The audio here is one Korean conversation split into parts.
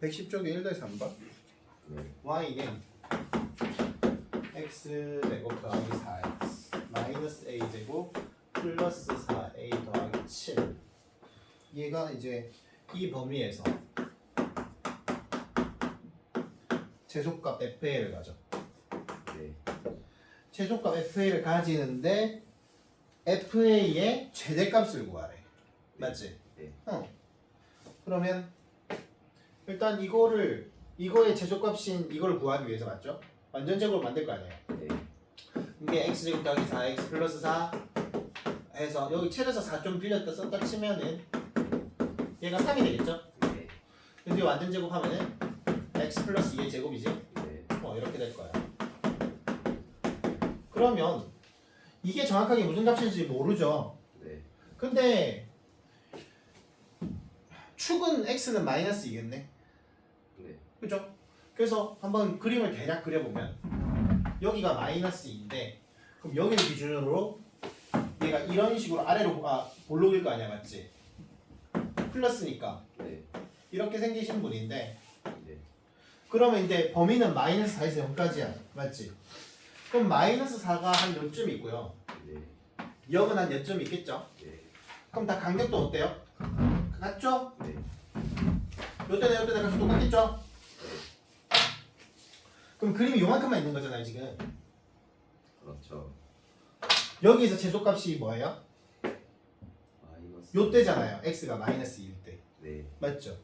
110쪽에 1대 3번 네. y는 x 제곱 더하기 4x 마이너스 a 제곱 플러스 4a 더하기 7 얘가 이제 이 범위에서 최소값 fa를 가져 네. 최소값 fa를 가지는데 fa의 최대값을 구하래 맞지? 네. 어. 그러면 일단 이거를 이거의 최소값인 이걸 구하기 위해서 맞죠? 완전제곱을 만들 거 아니에요. 네. 이게 x제곱 더하기 4x 플러스 4 해서 여기 첼에서 4 좀 빌렸다 썼다 치면은 얘가 3이 되겠죠? 네. 근데 완전제곱 하면은 x 플러스 2의 제곱이지? 네. 어 이렇게 될 거야. 그러면 이게 정확하게 무슨 값인지 모르죠? 네. 근데 축은 x는 마이너스 2겠네. 네. 그죠? 그래서 한번 그림을 대략 그려보면 여기가 마이너스 2인데 그럼 여기를 기준으로 얘가 이런 식으로 아래로 아 볼록일 거 아니야 맞지? 플러스니까 네. 이렇게 생기신 분인데 네. 그러면 이제 범위는 마이너스 4에서 0까지야 맞지? 그럼 마이너스 4가 한 요쯤 있고요 네. 0은 한 요쯤 있겠죠? 네. 그럼 다 간격도 어때요? 같죠? 네. 요때나 요때나 값이 똑같겠죠? 그럼 그림이 요만큼만 있는 거잖아요 지금 그렇죠. 여기에서 최소값이 뭐예요? 마이너스. 요때잖아요 x가 마이너스 1일 때 네. 맞죠?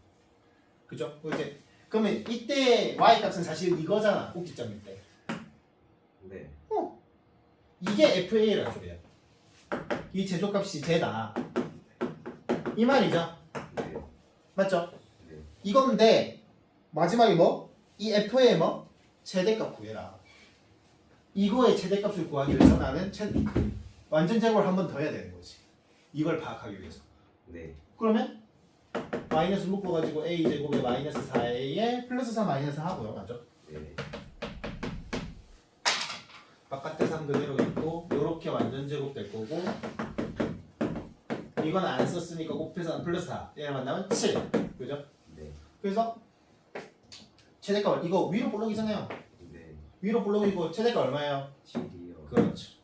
그죠? 그럼 이제 그러면 이때 y 값은 사실 이거잖아 꼭지점일 때 네. 이게 FA라는 소리야 이 최소값이 쟤다 이 말이죠 네. 맞죠? 네. 이건데 마지막에 뭐? 이 FA의 뭐? 최대값 구해라 이거의 최대값을 구하기 위해서 나는 최, 완전 제곱을 한 번 더 해야 되는 거지 이걸 파악하기 위해서 네. 그러면 마이너스 묶어가지고 a 제곱에 마이너스 4a에 플러스 4 마이너스 하고요 맞죠? 네. 바깥에 3 그대로 있고 요렇게 완전 제곱 될 거고 이건 안 썼으니까 곱해서 플러스 4 얘랑 만나면 7 그죠? 네. 그래서 최대값 이거 위로 볼록이잖아요 네. 위로 볼록이고 최대값 얼마예요? 7이요. 그렇죠